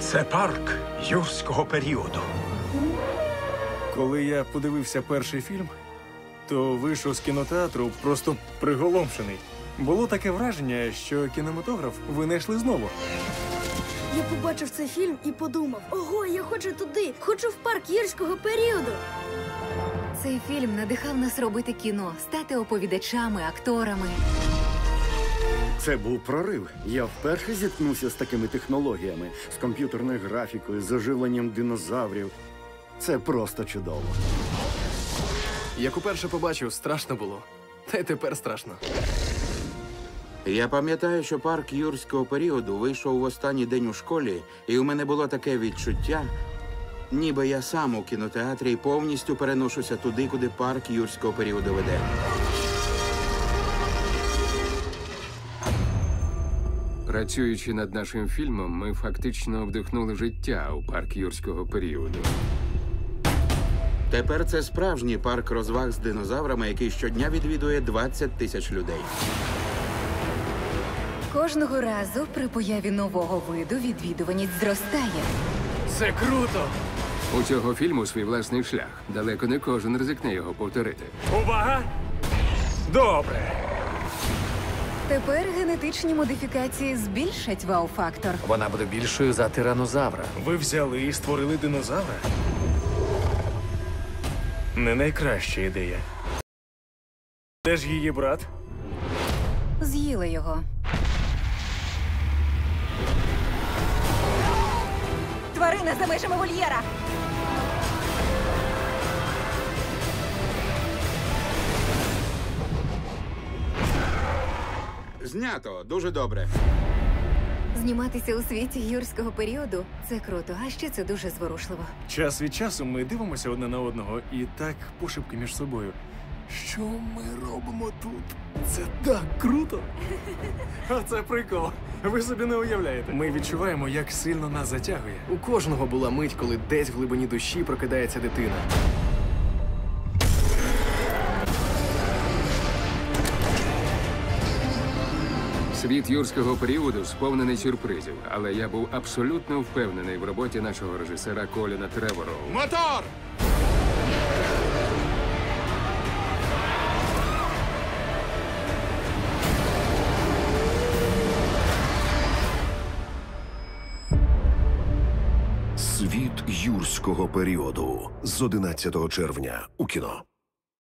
Це парк юрського періоду. Коли я подивився перший фільм, то вийшов з кінотеатру просто приголомшений. Було таке враження, що кінематограф винайшли знову. Я побачив цей фільм і подумав: ого, я хочу туди, хочу в парк юрського періоду. Цей фільм надихав нас робити кіно, стати оповідачами, акторами. Це був прорив. Я вперше зіткнувся з такими технологіями, з комп'ютерною графікою, з оживленням динозаврів. Це просто чудово. Як уперше побачив, страшно було. Та й тепер страшно. Я пам'ятаю, що парк юрського періоду вийшов в останній день у школі, і у мене було таке відчуття, ніби я сам у кінотеатрі і повністю переношуся туди, куди парк юрського періоду веде. Працюючи над нашим фільмом, ми фактично вдихнули життя у парк юрського періоду. Тепер це справжній парк розваг з динозаврами, який щодня відвідує 20 тисяч людей. Кожного разу при появі нового виду відвідуваність зростає. Це круто! У цього фільму свій власний шлях. Далеко не кожен ризикне його повторити. Увага! Добре. Тепер генетичні модифікації збільшать вау-фактор. Вона буде більшою за тиранозавра. Ви взяли і створили динозавра? Не найкраща ідея. Де ж її брат? З'їли його. Тварина за межами вольєра! Знято дуже добре. Зніматися у світі юрського періоду це круто, а ще це дуже зворушливо. Час від часу ми дивимося одне на одного і так пошепки між собою. Що ми робимо тут? Це так круто! А це прикол. Ви собі не уявляєте. Ми відчуваємо, як сильно нас затягує. У кожного була мить, коли десь в глибині душі прокидається дитина. Світ юрського періоду сповнений сюрпризів, але я був абсолютно впевнений в роботі нашого режисера Коліна Тревороу. Мотор! Світ юрського періоду з 11 червня у кіно.